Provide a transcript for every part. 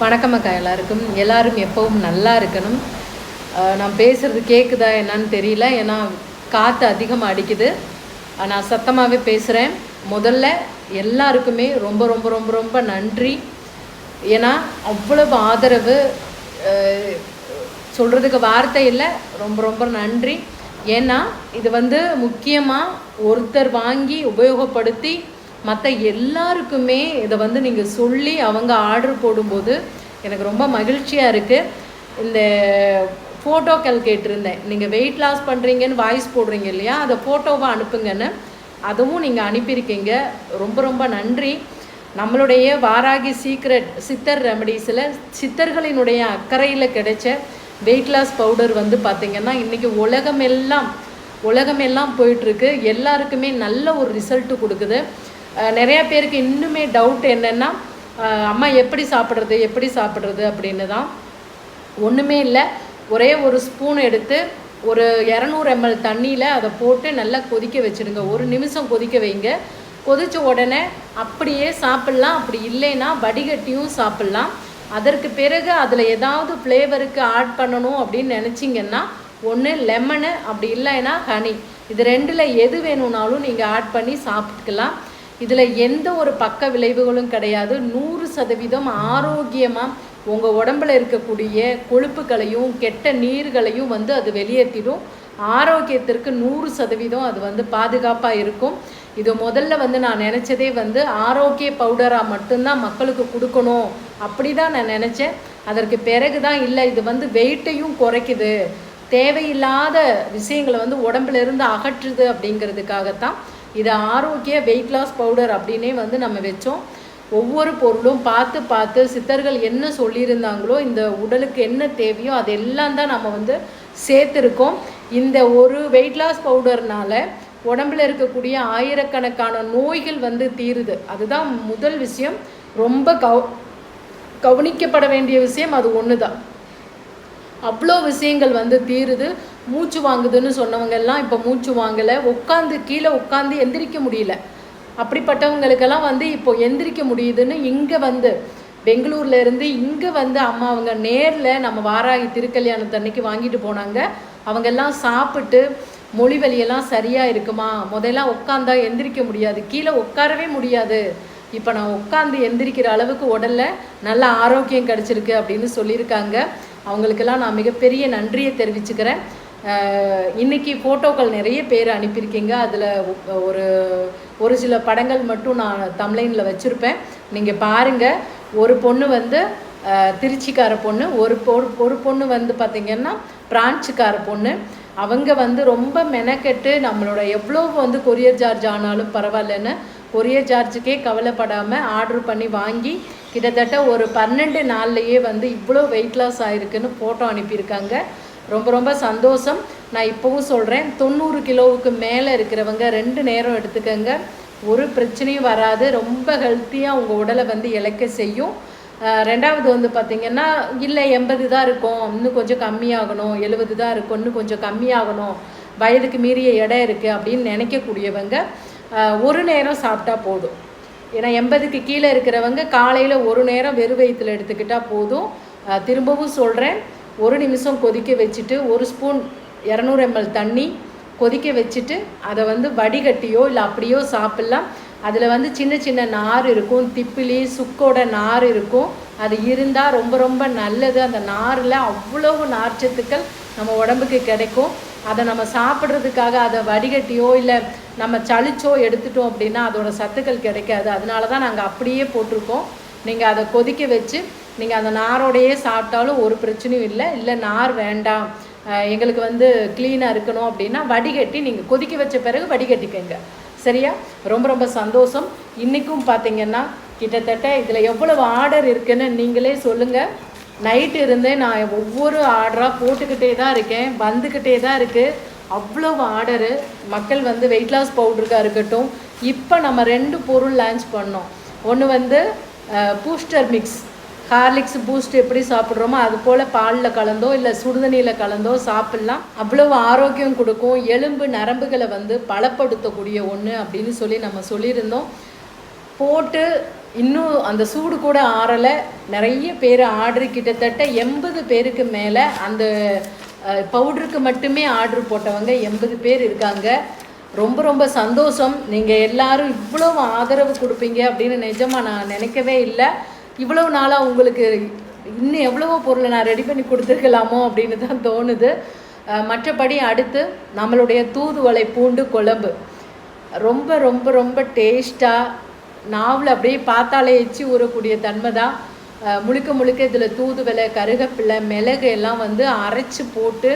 வணக்கம் அக்கா எல்லாருக்கும். எல்லாரும் எப்பவும் நல்லா இருக்கணும். நான் பேசுகிறது கேட்குதா என்னன்னு தெரியல. ஏன்னா காற்று அதிகமாக அடிக்குது. நான் சத்தமாகவே பேசுகிறேன் முதல்ல எல்லாருக்குமே ரொம்ப ரொம்ப ரொம்ப ரொம்ப நன்றி. ஏன்னா அவ்வளவு ஆதரவு சொல்கிறதுக்கு வார்த்தை இல்லை. ரொம்ப ரொம்ப நன்றி. ஏன்னா இது வந்து முக்கியமாக ஒருத்தர் வாங்கி உபயோகப்படுத்தி மற்ற எல்லாருக்குமே இதை வந்து நீங்கள் சொல்லி அவங்க ஆர்டர் போடும்போது எனக்கு ரொம்ப மகிழ்ச்சியாக இருக்குது இந்த ஃபோட்டோக்கள் கேட்டிருந்தேன். நீங்கள் வெயிட் லாஸ் பண்ணுறீங்கன்னு வாய்ஸ் போடுறீங்க இல்லையா? அதை ஃபோட்டோவை அனுப்புங்கன்னு. அதுவும் நீங்கள் அனுப்பியிருக்கீங்க. ரொம்ப ரொம்ப நன்றி. நம்மளுடைய வாராகி சீக்ரெட் சித்தர் ரெமடிஸில் சித்தர்களினுடைய அக்கறையில் கிடைச்ச வெயிட் லாஸ் பவுடர் வந்து பார்த்திங்கன்னா இன்றைக்கி உலகமெல்லாம் உலகமெல்லாம் போயிட்டுருக்கு எல்லாருக்குமே நல்ல ஒரு ரிசல்ட்டு கொடுக்குது. நிறையா பேருக்கு இன்னுமே டவுட் என்னென்னா அம்மா எப்படி சாப்பிட்றது எப்படி சாப்பிட்றது அப்படின்னு தான். ஒன்றுமே இல்லை. ஒரே ஒரு ஸ்பூன் எடுத்து ஒரு இரநூறு எம்எல் தண்ணியில் அதை போட்டு நல்லா கொதிக்க வச்சுடுங்க. ஒரு நிமிஷம் கொதிக்க வைங்க. கொதித்த உடனே அப்படியே சாப்பிட்லாம். அப்படி இல்லைன்னா வடிகட்டியும் சாப்பிட்லாம். அதற்கு பிறகு அதில் ஏதாவது ஃப்ளேவருக்கு ஆட் பண்ணணும் அப்படின்னு நினச்சிங்கன்னா ஒன்று லெமனு அப்படி இல்லைன்னா ஹனி இது ரெண்டில் எது வேணும்னாலும் நீங்கள் ஆட் பண்ணி சாப்பிட்டுக்கலாம். இதில் எந்த ஒரு பக்க விளைவுகளும் கிடையாது. நூறு சதவீதம் ஆரோக்கியமாக உங்கள் உடம்பில் இருக்கக்கூடிய கொழுப்புகளையும் கெட்ட நீர்களையும் வந்து அது வெளியேற்றிடும் ஆரோக்கியத்திற்கு நூறு சதவீதம் அது வந்து பாதுகாப்பாக இருக்கும். இது முதல்ல வந்து நான் நினச்சதே வந்து ஆரோக்கிய பவுடராக மட்டும்தான் மக்களுக்கு கொடுக்கணும். அப்படி தான் நான் நினச்சேன். அதற்கு பிறகு தான் இல்லை இது வந்து வெயிட்டையும் குறைக்குது. தேவையில்லாத விஷயங்களை வந்து உடம்புல இருந்து அகற்றுது அப்படிங்கிறதுக்காகத்தான் இது ஆரோக்கிய வெயிட் லாஸ் பவுடர் அப்படின்னே வந்து நம்ம வச்சோம். ஒவ்வொரு பொருளும் பார்த்து பார்த்து சித்தர்கள் என்ன சொல்லியிருந்தாங்களோ இந்த உடலுக்கு என்ன தேவையோ அதெல்லாம் தான் நம்ம வந்து சேர்த்துருக்கோம். இந்த ஒரு வெயிட் லாஸ் பவுடர்னால உடம்புல இருக்கக்கூடிய ஆயிரக்கணக்கான நோய்கள் வந்து தீருது. அதுதான் முதல் விஷயம். ரொம்ப கவ கவனிக்கப்பட வேண்டிய விஷயம் அது ஒன்று தான் அவ்வளோ விஷயங்கள் வந்து தீருது. மூச்சு வாங்குதுன்னு சொன்னவங்க எல்லாம் இப்போ மூச்சு வாங்கலை உட்காந்து கீழே உட்காந்து எந்திரிக்க முடியல. அப்படிப்பட்டவங்களுக்கெல்லாம் வந்து இப்போ எந்திரிக்க முடியுதுன்னு இங்கே வந்து பெங்களூர்ல இருந்து இங்கே வந்து அம்மா அவங்க நேரில் நம்ம வாராகி திருக்கல்யாணத்தன்னைக்கு வாங்கிட்டு போனாங்க. அவங்க எல்லாம் சாப்பிட்டு மொழி வலியெல்லாம் சரியாக இருக்குமா? முதல்ல உட்காந்தா எந்திரிக்க முடியாது. கீழே உட்காரவே முடியாது. இப்போ நான் உட்காந்து எந்திரிக்கிற அளவுக்கு உடல்ல நல்ல ஆரோக்கியம் கிடச்சிருக்கு அப்படின்னு சொல்லியிருக்காங்க. அவங்களுக்கெல்லாம் நான் மிகப்பெரிய நன்றியை தெரிவிச்சுக்கிறேன். இன்றைக்கி ஃபோட்டோக்கள் நிறைய பேர் அனுப்பியிருக்கீங்க. அதில் ஒரு ஒரு சில படங்கள் மட்டும் நான் தம்லைனில் வச்சுருப்பேன். நீங்கள் பாருங்கள் ஒரு பொண்ணு வந்து திருச்சிக்கார பொண்ணு ஒரு ஒரு பொண்ணு வந்து பார்த்திங்கன்னா பிரான்ச்சுக்கார பொண்ணு. அவங்க வந்து ரொம்ப மெனக்கெட்டு நம்மளோட எவ்வளோ வந்து கொரியர் சார்ஜ் ஆனாலும் பரவாயில்லன்னு கொரியர் சார்ஜுக்கே கவலைப்படாமல் ஆர்டர் பண்ணி வாங்கி கிட்டத்தட்ட ஒரு பன்னெண்டு நாள்லையே வந்து இவ்வளோ வெயிட் லாஸ் ஆகிருக்குன்னு ஃபோட்டோ அனுப்பியிருக்காங்க. ரொம்ப ரொம்ப சந்தோஷம். நான் இப்போவும் சொல்கிறேன் தொண்ணூறு கிலோவுக்கு மேலே இருக்கிறவங்க ரெண்டு நேரம் எடுத்துக்கோங்க. ஒரு பிரச்சனையும் வராது. ரொம்ப ஹெல்த்தியாக உங்கள் உடலை வந்து இழைக்க செய்யும். ரெண்டாவது வந்து பார்த்திங்கன்னா இல்லை எண்பது தான் இருக்கும். இன்னும் கொஞ்சம் கம்மியாகணும். எழுபது தான் இருக்கும். இன்னும் கொஞ்சம் கம்மியாகணும். வயதுக்கு மீறிய இடம் இருக்குது அப்படின்னு நினைக்கக்கூடியவங்க ஒரு நேரம் சாப்பிட்டா போதும். ஏன்னா எண்பதுக்கு கீழே இருக்கிறவங்க காலையில் ஒரு நேரம் வெறும் வயிற்றுல எடுத்துக்கிட்டால் போதும். திரும்பவும் சொல்கிறேன் ஒரு நிமிஷம் கொதிக்க வச்சுட்டு ஒரு ஸ்பூன் இரநூறு எம்எல் தண்ணி கொதிக்க வச்சுட்டு அதை வந்து வடிகட்டியோ இல்லை அப்படியோ சாப்பிட்லாம். அதில் வந்து சின்ன சின்ன நார் இருக்கும் திப்பிலி சுக்கோட நார் இருக்கும். அது இருந்தால் ரொம்ப ரொம்ப நல்லது. அந்த நாரில் அவ்வளவு நார்ச்சத்துக்கள் நம்ம உடம்புக்கு கிடைக்கும். அதை நம்ம சாப்பிட்றதுக்காக அதை வடிகட்டியோ இல்லை நம்ம சளிச்சோ எடுத்துட்டோம் அப்படின்னா அதோட சத்துக்கள் கிடைக்காது. அதனால தான் நாங்கள் அப்படியே போட்டிருக்கோம். நீங்கள் அதை கொதிக்க வச்சு நீங்கள் அந்த நாரோடையே சாப்பிட்டாலும் ஒரு பிரச்சனையும் இல்லை. இல்லை நார் வேண்டாம். எங்களுக்கு வந்து க்ளீனாக இருக்கணும் அப்படின்னா வடிகட்டி நீங்கள் கொதிக்க வச்ச பிறகு வடிகட்டிக்கங்க. சரியா? ரொம்ப ரொம்ப சந்தோஷம். இன்றைக்கும் பார்த்தீங்கன்னா கிட்டத்தட்ட இதில் எவ்வளவு ஆர்டர் இருக்குன்னு நீங்களே சொல்லுங்கள் நைட்டு இருந்தே நான் ஒவ்வொரு ஆர்டராக போட்டுக்கிட்டே தான் இருக்கேன். வந்துக்கிட்டே தான் இருக்குது அவ்வளவு ஆர்டரு. மக்கள் வந்து வெயிட் லாஸ் பவுடருக்காக இருக்கட்டும். இப்போ நம்ம ரெண்டு பொருள் லான்ச் பண்ணோம். ஒன்று வந்து பூஸ்டர் மிக்ஸ் ஹார்லிக்ஸ் பூஸ்ட் எப்படி சாப்பிட்றோமோ அது போல் பாலில் கலந்தோ இல்லை சுடுதண்ணியில் கலந்தோ சாப்பிட்லாம். அவ்வளவு ஆரோக்கியம் கொடுக்கும். எலும்பு நரம்புகளை வந்து பலப்படுத்தக்கூடிய ஒன்று அப்படின்னு சொல்லி நம்ம சொல்லியிருந்தோம். போட்டு இன்னும் அந்த சூடு கூட ஆறலை. நிறைய பேர் ஆர்டர் கிட்டத்தட்ட எண்பது பேருக்கு மேலே அந்த பவுடருக்கு மட்டுமே ஆர்டர் போட்டவங்க எண்பது பேர் இருக்காங்க. ரொம்ப ரொம்ப சந்தோஷம். நீங்கள் எல்லாரும் இவ்வளோ ஆதரவு கொடுப்பீங்க அப்படின்னு நிஜமாக நான் நினைக்கவே இல்லை. இவ்வளவு நாளாக உங்களுக்கு இன்னும் எவ்வளவோ பொருளை நான் ரெடி பண்ணி கொடுத்துருக்கலாமோ அப்படின்னு தான் தோணுது. மற்றபடி அடுத்து நம்மளுடைய தூதுவளை பூண்டு குழம்பு. ரொம்ப ரொம்ப ரொம்ப டேஸ்ட்டாக நாவில் அப்படியே பார்த்தாலே எச்சி ஊறக்கூடிய தன்மை தான். முழுக்க முழுக்க இதில் தூதுவளை கருகப்பிள்ளை மிளகு எல்லாம் வந்து அரைச்சி போட்டு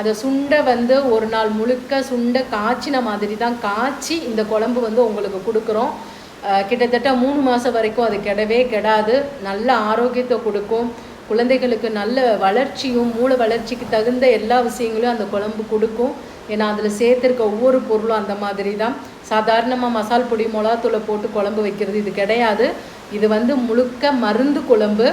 அதை சுண்ட வந்து ஒரு நாள் முழுக்க சுண்ட காய்ச்சின மாதிரி தான் காய்ச்சி இந்த குழம்பு வந்து உங்களுக்கு கொடுக்குறோம். கிட்டத்தட்ட மூணு மாதம் வரைக்கும் அது கெடவே கெடாது. நல்ல ஆரோக்கியத்தை கொடுக்கும். குழந்தைகளுக்கு நல்ல வளர்ச்சியும் மூளை வளர்ச்சிக்கு தகுந்த எல்லா விஷயங்களையும் அந்த குழம்பு கொடுக்கும். ஏன்னா அதில் சேர்த்துருக்க ஒவ்வொரு பொருளும் அந்த மாதிரி தான் சாதாரணமாக மசால் பொடி மிளகாத்தூளை போட்டு குழம்பு வைக்கிறது இது கிடையாது. இது வந்து முழுக்க மருந்து குழம்பு.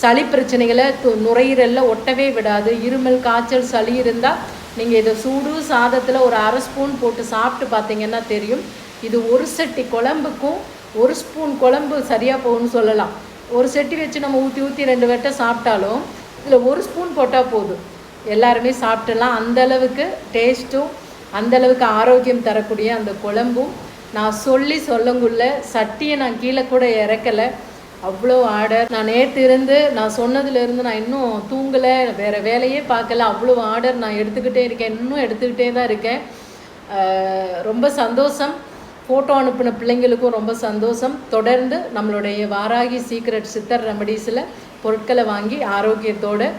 சளி பிரச்சனைகளை நுரையீரலில் ஒட்டவே விடாது. இருமல் காய்ச்சல் சளி இருந்தால் நீங்கள் இதை சூடு சாதத்தில் ஒரு அரை ஸ்பூன் போட்டு சாப்பிட்டு பார்த்தீங்கன்னா தெரியும். இது ஒரு சட்டி குழம்புக்கும் ஒரு ஸ்பூன் குழம்பு சரியாக போகும்னு சொல்லலாம். ஒரு சட்டி வச்சு நம்ம ஊற்றி ஊற்றி ரெண்டு வெட்டை சாப்பிட்டாலும் இதில் ஒரு ஸ்பூன் போட்டால் போதும். எல்லாருமே சாப்பிட்டலாம் அந்த அளவுக்கு டேஸ்ட்டும் அந்தளவுக்கு ஆரோக்கியம் தரக்கூடிய அந்த குழம்பும் நான் சொல்லி சொல்லங்குள்ள சட்டியை நான் கீழே கூட இறக்கலை. அவ்வளோ ஆர்டர். நான் நேற்று இருந்து நான் சொன்னதுலேருந்து நான் இன்னும் தூங்கலை. வேறு வேலையே பார்க்கல. அவ்வளோ ஆர்டர் நான் எடுத்துக்கிட்டே இருக்கேன். இன்னும் எடுத்துக்கிட்டே தான் இருக்கேன். ரொம்ப சந்தோஷம். ஃபோட்டோ அனுப்பின பிள்ளைங்களுக்கும் ரொம்ப சந்தோஷம். தொடர்ந்து நம்மளுடைய வாராகி சீக்ரெட் சித்தர் ரெமடிஸில் பொருட்களை வாங்கி ஆரோக்கியத்தோட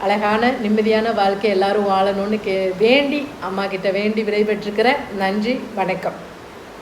அழகான நிம்மதியான வாழ்க்கை எல்லாரும் வாழணும்னு கே வேண்டி அம்மா கிட்ட வேண்டி விடைபெற்றிருக்கிறேன். நன்றி வணக்கம்.